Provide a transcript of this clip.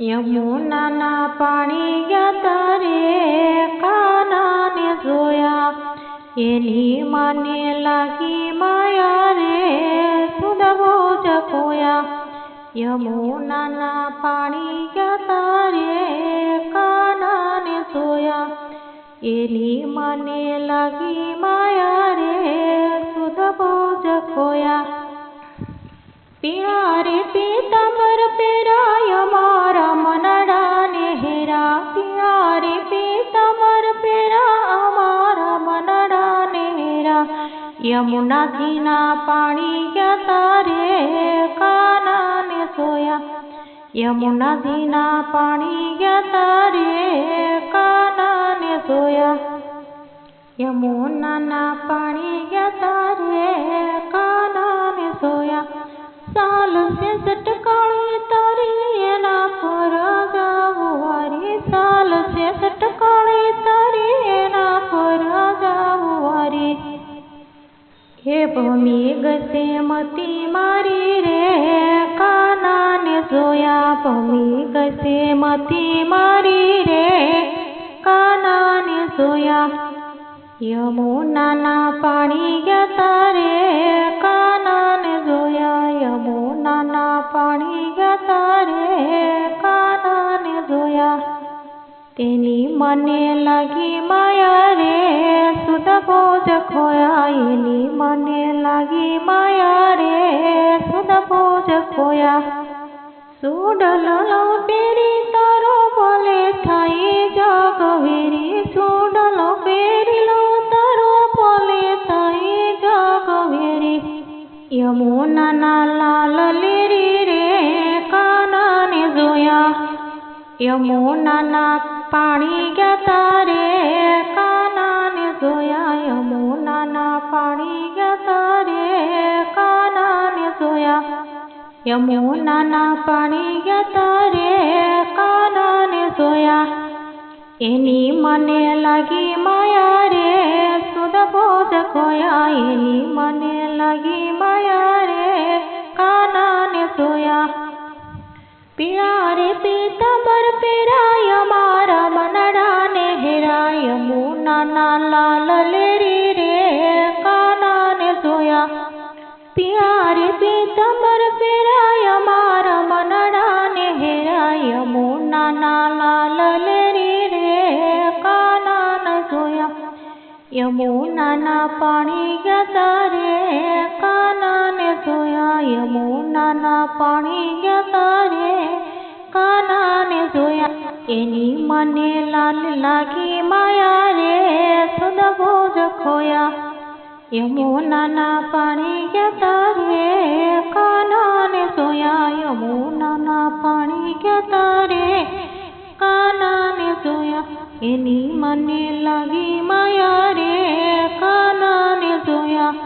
યમુનાના પાણી ગયા તારે કાનાને જોયા. એની મને લાગી માયા રે સુદબો જખોયા યમુનાના પાણી ગયા તારે કાનાને જોયા. એની મને લાગી માયા यमुना थीना पानी क्या तारे काना ने सोया। यमुना थीना पानी क्या तारे काना ने सोया। यमुना ना पानी क्या तारे काना ने सोया। साल से सटकाली तारी ना હે ભમી ગસે મતી મારી રે કાનાને જોયા ભમી ગસે મતી મારી રે કાનાને જોયા યમુનાના પાણી ગયા તારે કાનાને જોયા યમુનાના પાણી ગયા તારે કાનાને જોયા તેની મને લાગી માયા રે સુધ ભોજ ખોયા એની મને લાગી માયા રે સુધ ભોજ ખોયા સુડલો પેરી, તારો બોલે થાય જગવેરી સુડલો પેરી લો, તારો બોલે થાય જગવેરી યમુનાના લાલ લેરી રે, કાનાને જોયા. યમુનાના પાણી ગયા તારે યમુનાના પાણી ગયા તારે કાનાને જોયા યમુનાના પાણી ગયા તારે કાનાને જોયા એની મને લાગી માયા રે સુધ ભોજ ખોયા એની મને લાગી માયા પીળા રે પીતાંબર પેરાય મારા મનડાને હેરાય મુનાના લાલ લેરી રે કાનાને જોયા. યમુનાના પાણી ગયા તારે કાનાને જોયા. યમુનાના પાણી ગયા તારે કાનાને જોયા. એની મને લાલ લાગી માયા રે સુદ ભોજ ખોયા. યમુનાના પાણી ગયા તારે, કાનાને જોયા યમુનાના પાણી ગયા તારે, કાનાને જોયા. એની મને લાગી માયા રે